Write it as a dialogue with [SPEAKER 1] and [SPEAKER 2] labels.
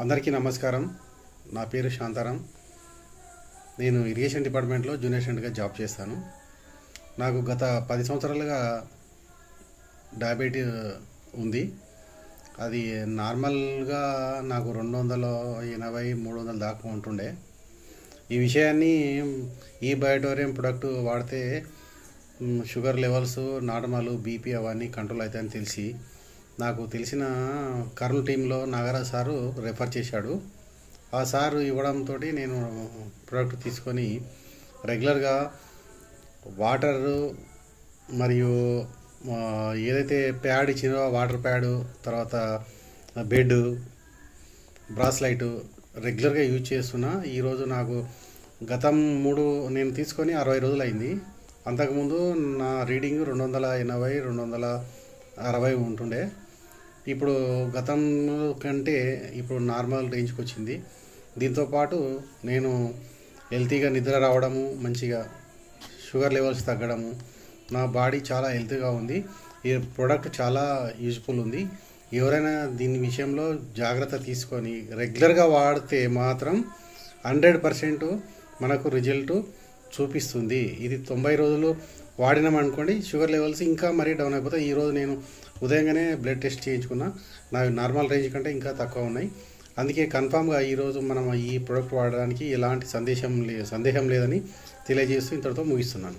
[SPEAKER 1] అందరికీ నమస్కారం. నా పేరు శాంతారాం. నేను ఇరిగేషన్ డిపార్ట్మెంట్లో జూనియర్ అసిస్టెంట్గా జాబ్ చేస్తాను. నాకు గత పది సంవత్సరాలుగా డయాబెటీ ఉంది. అది నార్మల్గా నాకు రెండు వందల ఎనభై మూడు వందల దాకా ఉంటుండే. ఈ విషయాన్ని ఈ బయోటోరియం ప్రొడక్ట్ వాడితే షుగర్ లెవెల్స్ నార్మల్ బీపీ అవన్నీ కంట్రోల్ అవుతాయని తెలిసి నాకు తెలిసిన కర్నూలు టీంలో నాగరాజ్ సారు రెఫర్ చేశాడు. ఆ సారు ఇవ్వడంతో నేను ప్రోడక్ట్ తీసుకొని రెగ్యులర్గా వాటర్ మరియు ఏదైతే ప్యాడ్ ఇచ్చినో వాటర్ ప్యాడ్ తర్వాత బెడ్ బ్రాస్లైట్ రెగ్యులర్గా యూజ్ చేస్తున్నా. ఈరోజు నాకు గతం మూడు నేను తీసుకొని అరవై రోజులు అయింది. అంతకుముందు నా రీడింగ్ రెండు వందల ఎనభై రెండు వందల అరవై ఉంటుండే. ఇప్పుడు గతం కంటే ఇప్పుడు నార్మల్ రేంజ్కి వచ్చింది దీంతోపాటు నేను హెల్తీగా నిద్ర రావడము మంచిగా షుగర్ లెవెల్స్ తగ్గడము నా బాడీ చాలా హెల్తీగా ఉంది. ఈ ప్రోడక్ట్ చాలా యూజ్ఫుల్ ఉంది. ఎవరైనా దీని విషయంలో జాగ్రత్త తీసుకొని రెగ్యులర్గా వాడితే మాత్రం హండ్రెడ్ పర్సెంట్ మనకు రిజల్ట్ చూపిస్తుంది. ఇది తొంభై రోజులు వాడినామనుకోండి షుగర్ లెవెల్స్ ఇంకా మరీ డౌన్ అయిపోతాయి. ఈరోజు నేను ఉదయంగానే బ్లడ్ టెస్ట్ చేయించుకున్నా. నాకు నార్మల్ రేంజ్ కంటే ఇంకా తక్కువ ఉన్నాయి. అందుకే కన్ఫామ్గా ఈరోజు మనం ఈ ప్రోడక్ట్ వాడడానికి ఎలాంటి సందేశం లే సందేహం లేదని తెలియజేస్తూ ఇంతటితో ముగిస్తున్నాను.